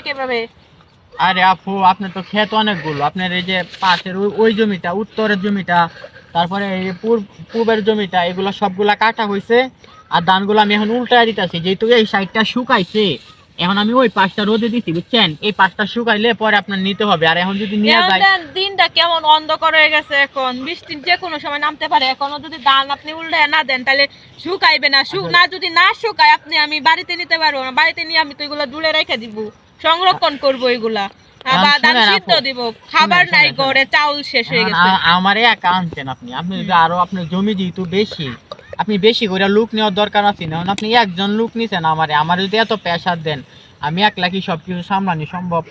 কীভাবে? আরে আপু আপনার তো ক্ষেত অনেকগুলো। আপনার এই যে পাশের ওই- জমিটা, উত্তরের জমিটা, তারপরে পূর্বের জমিটা, এগুলো সবগুলা কাটা হয়েছে আর ধানগুলো আমি এখন উল্টায় দিতেছি, যেহেতু এই সাইডটা শুকাইছে। এখন আমি ওই পাশটা রোদে দিছি বুঝছেন? এই পাশটা শুকাইলে পরে আপনার নিতে হবে। আর এখন যদি নিয়ে যায় দিনটা কেমন অন্ধকার হয়ে গেছে এখন। বৃষ্টি যে কোনো সময় নামতে পারে। এখনও যদি ধান আপনি উল্টায় না দেন তাহলে শুকাইবে না। শু- না যদি না শুকায় আপনি আমি বাড়িতে নিতে পারব না। বাড়িতে নিয়ে আমি তো এগুলো দূরে রেখে দিব। সংরক্ষণ করব এগুলা। খাবার নাই ঘরে চাউল শেষ হয়ে গেছে। আমারে একা আনছেন আপনি। আপনি যদি আরও আপনার জমি যেহেতু বেশি আপনি বেশি করে লোক নেওয়ার দরকার আছে না আপনি একজন লোক নিছেন আমারে আমার যদি এত প্রেশার দেন আমি একলা কি সবকিছু সামলানি সম্ভব।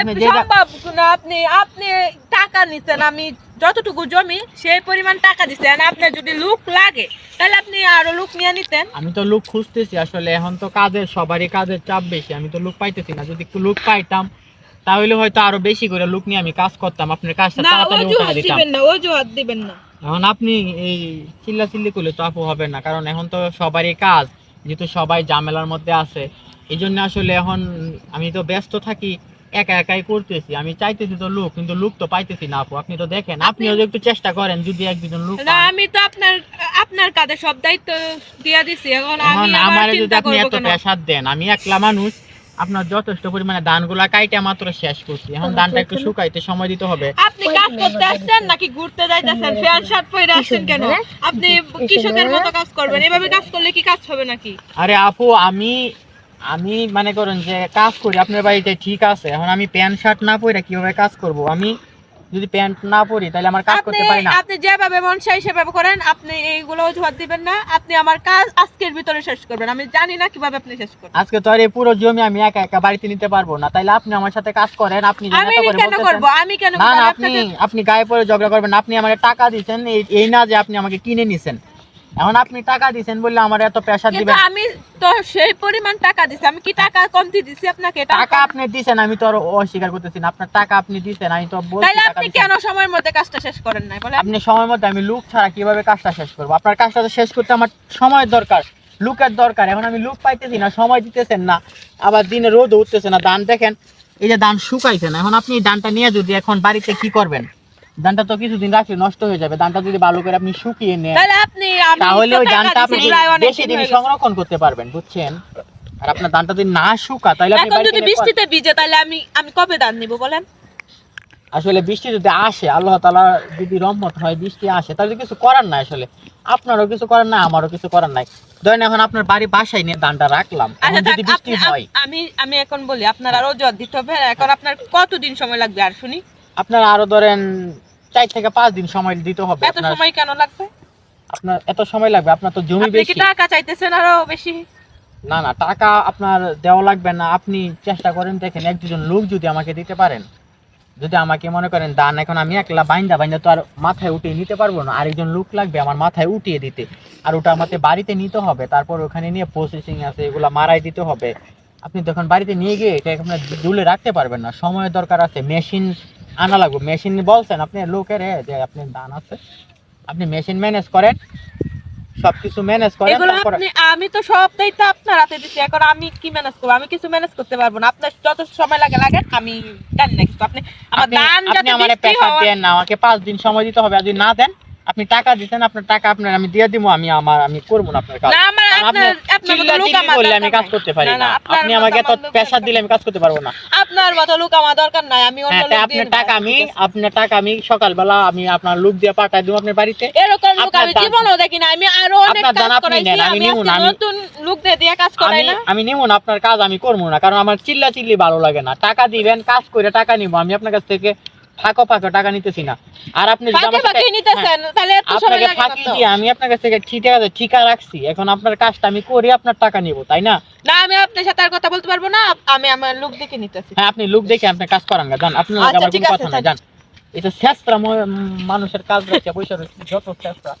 আপনি সম্ভব না আপনি আপনি টাকা নিচ্ছেন আমি যতটুকু জমি সেই পরিমাণ টাকা দিচ্ছেন আপনার যদি লুক লাগে তাহলে আপনি আরও লুক নিয়ে নিতেন। আমি তো লোক খুঁজতেছি আসলে এখন তো কাজের সবারই কাজের চাপ বেশি আমি তো লোক পাইতেছি না যদি একটু লুক পাইতাম তাহলে হয়তো আরও বেশি করে লোক নিয়ে আমি কাজ করতাম আপনার কাজটা না তাড়াতাড়ি অজুহাত দিতাম। দিবেন না অজুহাত দিবেন না। এখন আপনি এই চিল্লা চিল্লি করলে তো আপু হবে না কারণ এখন তো সবারই কাজ যেহেতু সবাই ঝামেলার মধ্যে আছে। এই জন্য আসলে এখন আমি তো ব্যস্ত থাকি একা একাই করতেছি আমি চাইতেছি তো লোক কিন্তু লোক তো পাইতেছি না আপু। আপনি তো দেখেন আপনিও একটু চেষ্টা করেন যদি এক দুজন লোক না আমি তো আপনার আপনার কাঁধে সব দায়িত্ব দিয়ে দিছি এখন আমি আমার যদি আপনি এত প্রেসার দেন আমি একলা মানুষ আপনার যথেষ্ট পরিমাণে ধানগুলা কাইটা মাত্র শেষ করছি। এখন ধানটা একটু শুকাইতে সময় দিতে হবে। আপনি কাজ করতে আসছেন নাকি ঘুরতে যাইতেছেন? ফ্যান শার্ট পরে আসছেন কেন? আপনি কৃষকের মতো কাজ করবেন। এভাবে কাজ করলে কি কাজ হবে নাকি? আরে আপু আমি আমি মানে করেন যে কাজ করি। আপনার বাড়িতে ঠিক আছে। এখন আমি প্যান্ট শার্ট না পরে কীভাবে কাজ করব? আমি যদি প্যান্ট না পরি তাহলে আমার কাজ করতে পারি না। আপনি যেভাবে মন চাই সেভাবে করেন আপনি এইগুলো অজুহাত দিবেন না। আপনি আমার কাজ আজকের ভিতরে শেষ করবেন। আমি জানি না কীভাবে আপনি শেষ করবেন। আজকে তো আর এই পুরো জমি আমি একা একা বাড়িতে নিতে পারব না। তাইলে আপনি আমার সাথে কাজ করেন আপনি আমি কেন করব? আমি কেন না আপনি আপনি গায়ে পরে ঝগড়া করবেন আপনি আমাকে টাকা দিয়েছেন এই- এই না যে আপনি আমাকে কিনে নিছেন। এখন আপনি টাকা দিচ্ছেন বললে আমার এত কিন্তু দিবেন। আমি তো সেই পরিমাণ টাকা দিছি আমি কি টাকা কমতি দিছি আপনাকে? টাকা আপনি দিছেন আমি তো আর অস্বীকার করতেছি না। আপনার টাকা আপনি দিছেন আমি তো বলছি টাকা আপনি কেন সময়ের মধ্যে কাজটা শেষ করেন নাই? বলে আপনি সময় মধ্যে আমি লুক ছাড়া কীভাবে কাজটা শেষ করব? আপনার কাজটা তো শেষ করতে আমার সময়ের দরকার লুকের দরকার। এখন আমি লুক পাইতেছি না সময় দিতেছেন না। আবার দিনে রোদ উঠতেছে না ধান দেখেন এই যে ধান শুকাইছে না। এখন আপনি এই ধানটা নিয়ে যদি এখন বাড়িতে কি করবেন? ধানটা তো কিছুদিন রাখলে নষ্ট হয়ে যাবে। ধানটা যদি ভালো করে আপনি শুকিয়ে নেন তাহলে আপনি তাহলে ওই ধানটা আপনি বেশি দিন। সংরক্ষণ করতে পারবেন বুঝছেন? আর আপনার ধানটা যদি না শুকা তাহলে আপনি এখন যদি বৃষ্টিতে ভিজে তাহলে আমি আমি কবে দান নিব বলেন? আসলে বৃষ্টি যদি আসে আল্লাহ তালা যদি রহমত হয় বৃষ্টি আসে তাহলে কিছু করার নাই আসলে। আপনারও কিছু করার নাই আমারও কিছু করার নাই। ধরেন এখন আপনার বাড়ি বাসায় নিয়ে ধানটা রাখলাম এখন আচ্ছা যদি বৃষ্টি হয় আমি আমি এখন বলি আপনার আরও জোর দিতে হবে এখন আপনার কতদিন সময় লাগবে আর শুনি। আপনার আরও ধরেন চার থেকে পাঁচ দিন সময় দিতে হবে এত সময় কেন লাগবে? আপনার এত সময় লাগবে আপনার তো জমি বেশি। টাকা চাইতেছেন আরও বেশি? না না টাকা আপনার দেওয়া লাগবে না। আপনি চেষ্টা করেন দেখেন এক দুজন লোক যদি আমাকে দিতে পারেন যদি আমাকে মনে করেন দান এখন আমি একলা বাইন্দা বাইন্দা তো আর মাথায় উঠিয়ে নিতে পারব না। আরেকজন লোক লাগবে আমার মাথায় উঠিয়ে দিতে। আর ওটা আমাকে বাড়িতে নিতে হবে তারপর ওখানে নিয়ে প্রসেসিং আছে এগুলা মারাই দিতে হবে। আপনি তখন বাড়িতে নিয়ে গিয়ে এটা আপনার দুলে রাখতে পারবেন না। সময়ের দরকার আছে মেশিন আনা লাগবে মেশিন বলছেন আপনি লোকের যে আপনি দান আছে আপনি মেশিন ম্যানেজ করেন সবকিছু ম্যানেজ করেন এগুলো আপনি আমি তো সব দায়িত্ব আপনার হাতে দিচ্ছি এখন আমি কি ম্যানেজ করব? আমি কিছু ম্যানেজ করতে পারব না। আপনার যত সময় লাগে লাগে আমি জানি না কিছু। আপনি আমার দান আপনি আমারে বৃষ্টি দেন না আমাকে পাঁচ দিন সময় দিতে হবে যদি না দেন আপনি টাকা দিতেন আপনার টাকা আপনার আমি দিয়ে দিব আমি আমার আমি করব না আপনার কাজ। না আমার আমার আমি কাজ নাই। করতে পারি না, না না, আপনার আপনি আমাকে এত আমার লোক প্রেশার দরকার দিলে আমি কাজ করতে পারব না। আপনার মতো লোক আমার দরকার নাই আমি অন্য হ্যাঁ লোক আপনার টাকা আমি আপনার টাকা আমি সকালবেলা আমি আপনার লোক দিয়ে পাঠাই দিব আপনার বাড়িতে। এরকম লোক আমি জীবনেও দেখি না আমি আরও অনেক কাজ করাইছি আমি আমি না, নতুন লোক দিয়ে দিয়ে কাজ করাই না। আমি নিব না আপনার কাজ আমি করব না কারণ আমার চিল্লা চিল্লি ভালো লাগে না। টাকা দিবেন কাজ করে টাকা নিব আমি আপনার কাছ থেকে ফাঁকো ফাঁকো টাকা নিতেছি না। আর আপনি আপনাকে ফাঁকি দিয়ে আমি আপনার কাছ থেকে ঠিক আছে ঠিকা রাখছি। এখন আপনার কাজটা আমি করি আপনার টাকা নিব তাই না? না আমি আপনার সাথে আর কথা বলতে পারব না আমি আমার লোক দেখে নিতেছি। হ্যাঁ আপনি লোক দেখে আপনি কাজ করান না জান আপনার আচ্ছা, কোনো কথা না। জান এটা শেষরা মানুষের কাজ রাখছে পয়সা রয়েছে যত শেষরা।